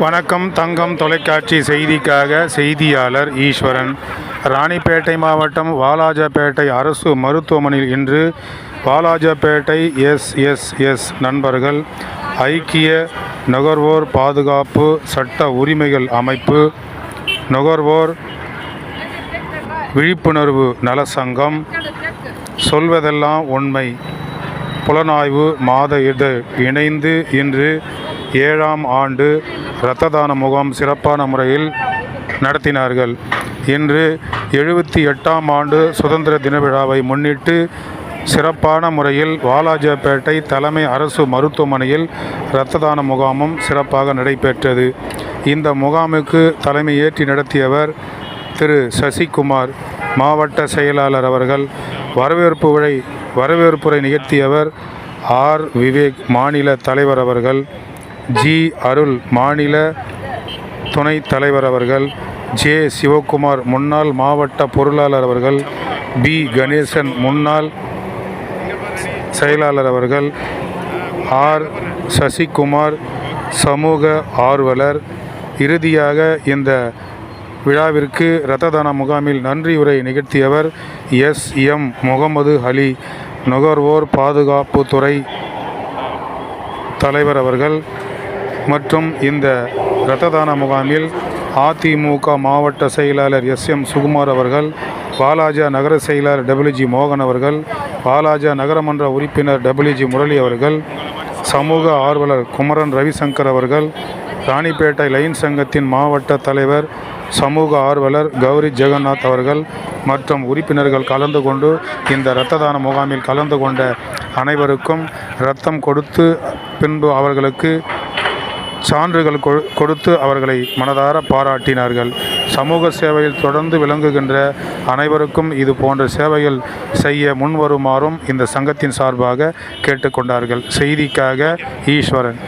வணக்கம் தங்கம் தொலைக்காட்சி செய்திக்காக செய்தியாளர் ஈஸ்வரன். ராணிப்பேட்டை மாவட்டம் வாலாஜாபேட்டை அரசு மருத்துவமனையில் இன்று வாலாஜாபேட்டை எஸ்எஸ்எஸ் நண்பர்கள் ஐக்கிய நுகர்வோர் பாதுகாப்பு சட்ட உரிமைகள் அமைப்பு நுகர்வோர் விழிப்புணர்வு நல சங்கம் சொல்வதெல்லாம் உண்மை. புலனாய்வு மாத இதழ் இணைந்து இன்று ஏழாம் ஆண்டு இரத்த தான முகாம் சிறப்பான முறையில் நடத்தினார்கள். இன்று எழுபத்தி எட்டாம் ஆண்டு சுதந்திர தின விழாவை முன்னிட்டு சிறப்பான முறையில் வாலாஜாப்பேட்டை தலைமை அரசு மருத்துவமனையில் இரத்த தான முகாமும் சிறப்பாக நடைபெற்றது. இந்த முகாமுக்கு தலைமை ஏற்றி நடத்தியவர் திரு. சசிகுமார் மாவட்ட செயலாளர் அவர்கள் வரவேற்பு உரை வரவேற்புரை நிகழ்த்தியவர் ஆர். விவேக் மாநில தலைவர் அவர்கள் ஜி அருள் மாநில துணைத் தலைவர் அவர்கள் ஜே சிவகுமார் முன்னாள் மாவட்ட பொருளாளர் அவர்கள் பி கணேசன் முன்னாள் செயலாளர் அவர்கள் ஆர் சசிகுமார் சமூக ஆர்வலர். இறுதியாக இந்த விழாவிற்கு இரத்ததான முகாமில் நன்றியுரை நிகழ்த்தியவர் எஸ் எம் முகமது அலி நுகர்வோர் பாதுகாப்புத்துறை தலைவர் அவர்கள். மற்றும் இந்த இரத்ததான முகாமில் அதிமுக மாவட்ட செயலாளர் எஸ் எம் சுகுமார் அவர்கள் பாலாஜா நகர செயலாளர் டபிள்யூஜி மோகன் அவர்கள் பாலாஜா நகரமன்ற உறுப்பினர் டபிள்யூஜி முரளி அவர்கள் சமூக ஆர்வலர் குமரன் ரவிசங்கர் அவர்கள் ராணிப்பேட்டை லைன் சங்கத்தின் மாவட்ட தலைவர் சமூக ஆர்வலர் கௌரி ஜெகநாத் அவர்கள் மற்றும் உறுப்பினர்கள் கலந்து கொண்டு இந்த இரத்த தான முகாமில் கலந்து கொண்ட அனைவருக்கும் இரத்தம் கொடுத்து பின்பு அவர்களுக்கு சான்றுகள் கொடுத்து அவர்களை மனதார பாராட்டினார்கள். சமூக சேவையில் தொடர்ந்து விளங்குகின்ற அனைவருக்கும் இது போன்ற சேவைகள் செய்ய முன்வருமாறும் இந்த சங்கத்தின் சார்பாக கேட்டுக்கொண்டார்கள். செய்திக்காக ஈஸ்வரன்.